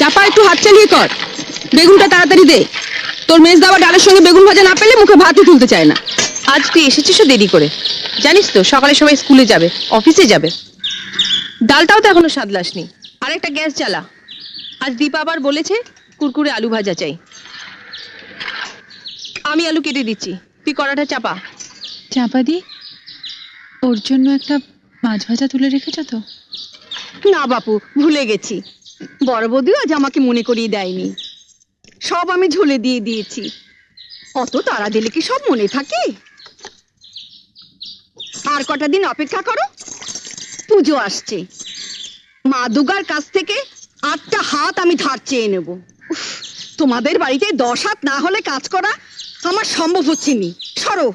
চাপা একটু হাত চালিয়ে কর। বেগুনটা তাড়াতাড়ি দে। তোর মেজ দাবা ডালের সঙ্গে বেগুন ভাজা না পেলে মুখে ভাতই তুলতে চায় না। আজ তুই এসেছিস দেরি করে। জানিস তো সকালে সবাই স্কুলে যাবে অফিসে যাবে। ডালটাও তো এখনও সাদলাসনি আর একটা গ্যাস জ্বালা। আজ দীপা আবার বলেছে কুরকুরে আলু ভাজা চাই। আমি আলু কেটে দিচ্ছি। তুই কড়াটা চাপা। চাপা দি? ওর জন্য একটা মাছ ভাজা তুলে রেখেছ তো? না বাপু ভুলে গেছি। বড় বৌদিও আজ আমাকে মনে করিয়ে দেয়নি। সব আমি ঝুলে দিয়ে দিয়েছি। অত তারা দিলে কি সব মনে থাকে? আর কটা দিন অপেক্ষা করো, পুজো আসছে। মা দুর্গার কাছ থেকে আটটা হাত আমি ধার চেয়ে নেব। তোমাদের বাড়িতে দশ হাত না হলে কাজ করা আমার সম্ভব হচ্ছে নি। সরো।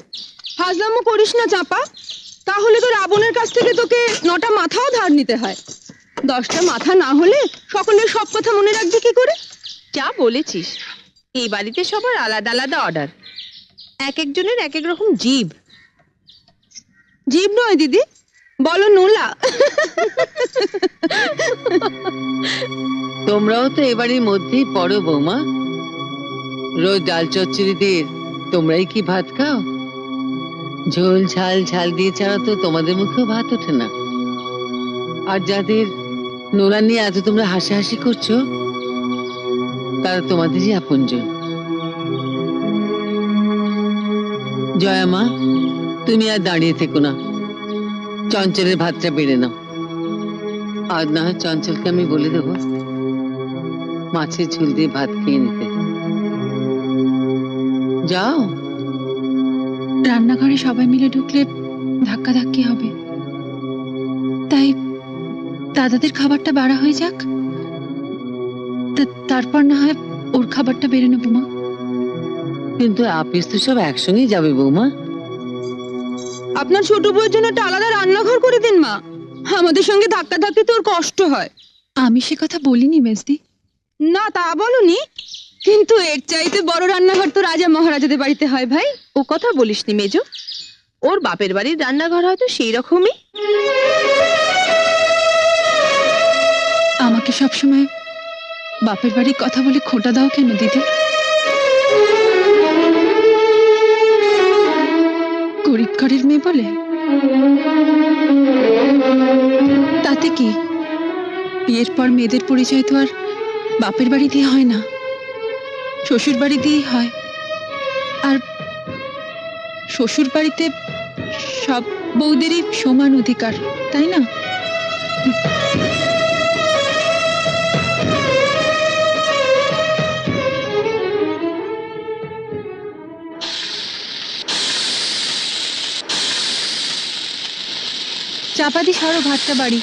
হাজলামো, করিস না চাপা। তাহলে তো রাবণের কাছ থেকে তোকে নটা মাথাও ধার নিতে হয়। দশটা মাথা না হলে সকলের সব কথা মনে রাখবি কি করে? যা বলেছিস। এই বাড়িতে সবার আলাদা আলাদা অর্ডার এক একজনের এক এক রকম জীব। জীব নয় দিদি বলো নোলা। তোমরাও তো এবারের মধ্যেই পড়ো বৌমা। রোজ ডাল চচ্চড়ি দিয়ে তোমরাই কি ভাত খাও? ঝোল ঝাল ঝাল দিয়ে ছাড়া তো তোমাদের মুখেও ভাত ওঠে না। আর যাদের নোলা নিয়ে এত তোমরা হাসাহাসি করছ? তারা তোমাদেরই আপনজন। জয়া মা, তুমি আর দাঁড়িয়ে থেকো না। চঞ্চলের ভাতটা বেড়ে নাও। আজ না চঞ্চলকে আমি বলে দেবো, মাছের ঝুল দিয়ে ভাত খেয়ে নিতে। যাও। রান্নাঘরে সবাই মিলে ঢুকলে ধাক্কা ধাক্কি হবে। তাই দাদাদের খাবারটা বাড়া হয়ে যাক। তারপর না হয় ওর খাবারটা বেড়ে নেব মা। কিন্তু আপিস তো সব একসঙ্গেই যাবে বৌমা। আপনার ছোট বউয়ের জন্য একটা আলাদা রান্নাঘর করে দিন মা। আমাদের সঙ্গে ধাক্কা ধাক্কি তোর কষ্ট হয়। আমি সে কথা বলিনি মেজদি। না তা বলনি। কিন্তু এর চাইতে বড় রান্নাঘর তো রাজা মহারাজাদের বাড়িতে হয় ভাই। ও কথা বলিসনি মেজো। ওর বাপের বাড়ির রান্নাঘর হয়তো সেই রকমই। আমাকে সবসময় বাপের বাড়ির কথা বলে খোটা দাও কেন, দিদি? গরিব ঘরের মেয়ে বলে? তাতে কি? বিয়ের পর মেয়েদের পরিচয় তো আর বাপের বাড়ি দিয়ে হয় না, শ্বশুর বাড়ি দিয়েই হয়। আর শ্বশুর বাড়িতে সব বউদেরই সমান অধিকার, তাই না? চাপাতি সারো ভাতটা বাড়ি।